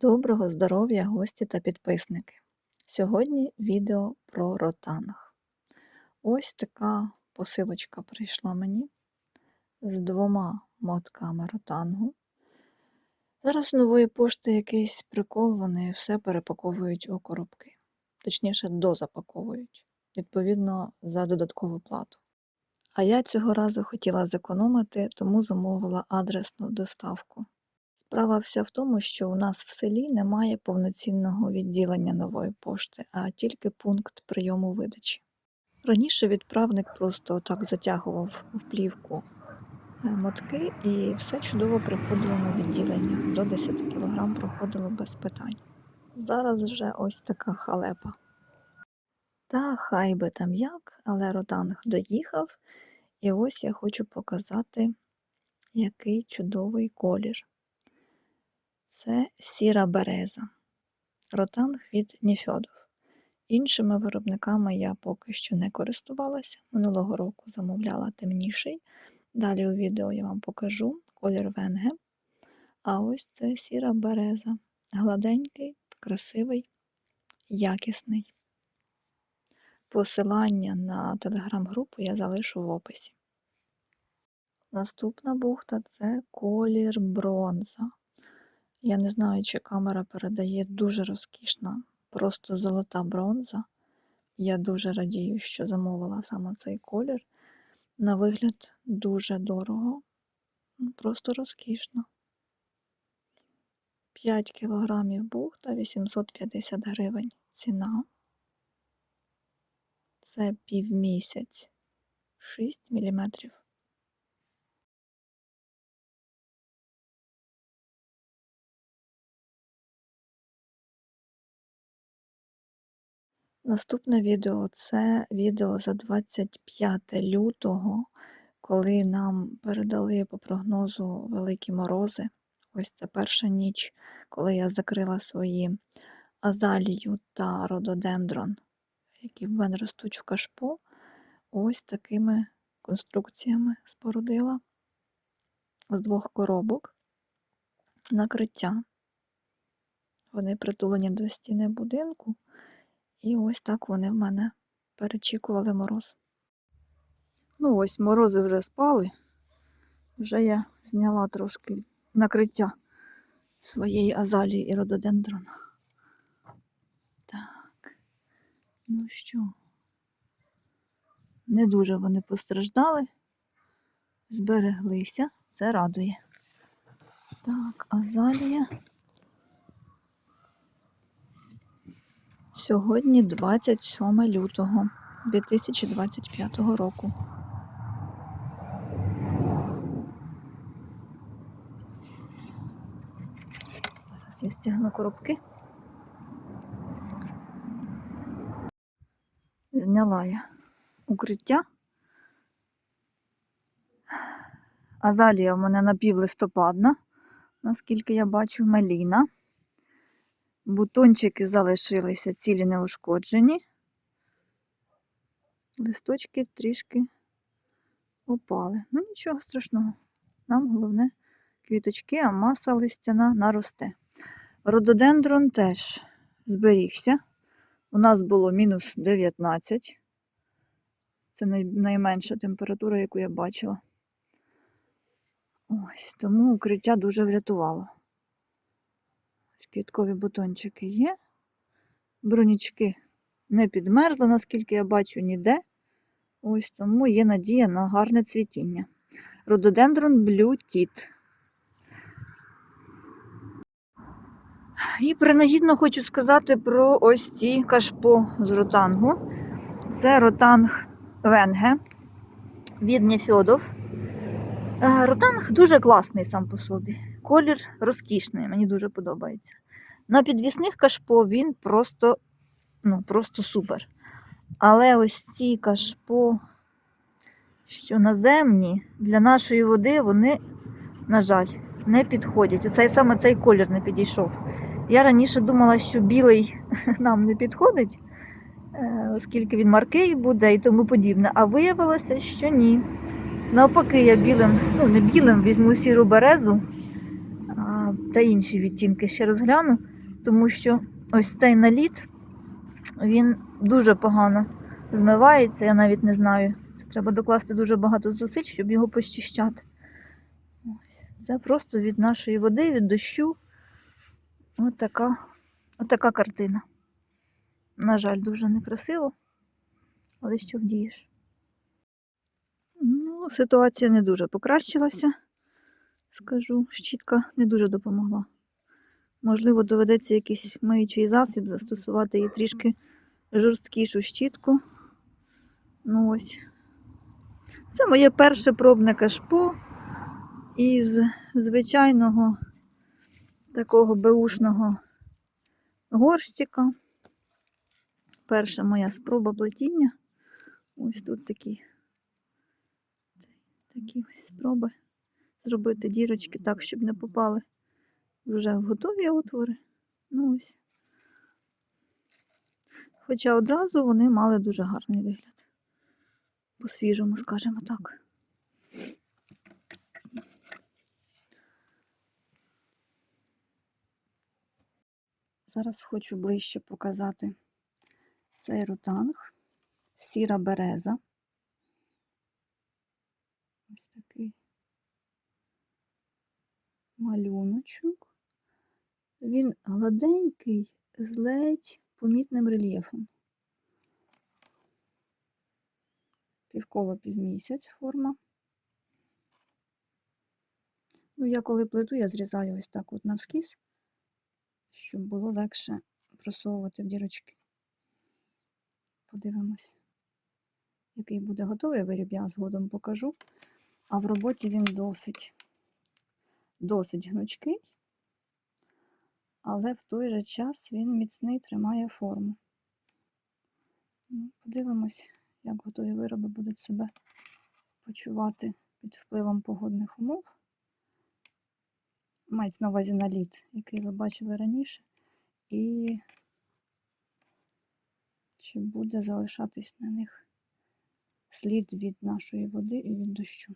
Доброго здоров'я, гості та підписники! Сьогодні відео про ротанг. Ось така посилочка прийшла мені з двома мотками ротангу. Зараз нової пошти якийсь прикол, вони все перепаковують у коробки, точніше, дозапаковують, відповідно, за додаткову плату. А я цього разу хотіла зекономити, тому замовила адресну доставку. Справа вся в тому, що у нас в селі немає повноцінного відділення нової пошти, а тільки пункт прийому видачі. Раніше відправник просто так затягував в плівку е, мотки і все чудово приходило на відділення. До 10 кг проходило без питань. Зараз вже ось така халепа. Та хай би там як, але ротанг доїхав, і ось я хочу показати, який чудовий колір. Це сіра береза, ротанг від Ніфьодов. Іншими виробниками я поки що не користувалася. Минулого року замовляла темніший. Далі у відео я вам покажу колір венге. А ось це сіра береза. Гладенький, красивий, якісний. Посилання на телеграм-групу я залишу в описі. Наступна бухта це колір бронза. Я не знаю, чи камера передає дуже розкішна, просто золота бронза. Я дуже радію, що замовила саме цей колір. На вигляд дуже дорого, ну, просто розкішно. 5 кілограмів бухта, 850 гривень ціна. Це півмісяць, 6 міліметрів. Наступне відео це відео за 25 лютого, коли нам передали по прогнозу великі морози. Ось це перша ніч, коли я закрила свої азалію та рододендрон, які в мене ростуть в кашпо. Ось такими конструкціями спорудила з двох коробок накриття. Вони притулені до стіни будинку. І ось так вони в мене перечікували мороз. Ну ось, морози вже спали. Вже я зняла трошки накриття своєї азалії і рододендрона. Так, ну що, не дуже вони постраждали, збереглися, це радує. Так, азалія. Сьогодні 27 лютого 2025 року. Зараз я стягну коробки. Зняла я укриття. Азалія в мене напівлистопадна, наскільки я бачу, меліна. Бутончики залишилися цілі неушкоджені. Листочки трішки опали. Ну, нічого страшного. Нам головне квіточки, а маса листяна наросте. Рододендрон теж зберігся. У нас було мінус 19. Це найменша температура, яку я бачила. Ось, тому укриття дуже врятувало. Квіткові бутончики є. Бронічки не підмерзли, наскільки я бачу, ніде. Ось тому є надія на гарне цвітіння. Рододендрон Tit. І принагідно хочу сказати про ось ці кашпо з ротангу. Це ротанг Венге від Нефьодов. Е, ротанг дуже класний сам по собі. Колір розкішний, мені дуже подобається. На підвісних кашпо він просто ну, просто супер. Але ось ці кашпо, що наземні, для нашої води, вони, на жаль, не підходять. Оцей саме цей колір не підійшов. Я раніше думала, що білий нам не підходить, е, оскільки він маркий буде і тому подібне. А виявилося, що ні. Навпаки, я білим, ну не білим, візьму сіру березу та інші відтінки ще розгляну, тому що ось цей наліт, він дуже погано змивається, я навіть не знаю. Це треба докласти дуже багато зусиль, щоб його почищати. Ось. Це просто від нашої води, від дощу. Ось така, картина. На жаль, дуже некрасиво, але що вдієш? Ну, ситуація не дуже покращилася, скажу. Щітка не дуже допомогла. Можливо, доведеться якийсь миючий засіб застосувати і трішки жорсткішу щітку. Ну ось. Це моє перше пробне кашпо із звичайного такого беушного горщика. Перша моя спроба плетіння. Ось тут такі, такі ось спроби зробити дірочки так, щоб не попали вже в готові отвори. Ну ось. Хоча одразу вони мали дуже гарний вигляд. По-свіжому, скажімо так. Зараз хочу ближче показати цей рутанг. Сіра береза. Ось такий малюночок. Він гладенький з ледь помітним рельєфом. Півколо півмісяць форма. Ну, я коли плету, я зрізаю ось так от навскіз, щоб було легше просовувати в дірочки. Подивимось, який буде готовий виріб, я згодом покажу. А в роботі він досить, досить гнучкий, але в той же час він міцний тримає форму. Ну, Подивимось, як готові вироби будуть себе почувати під впливом погодних умов. Мається на увазі наліт, який ви бачили раніше, і чи буде залишатись на них слід від нашої води і від дощу.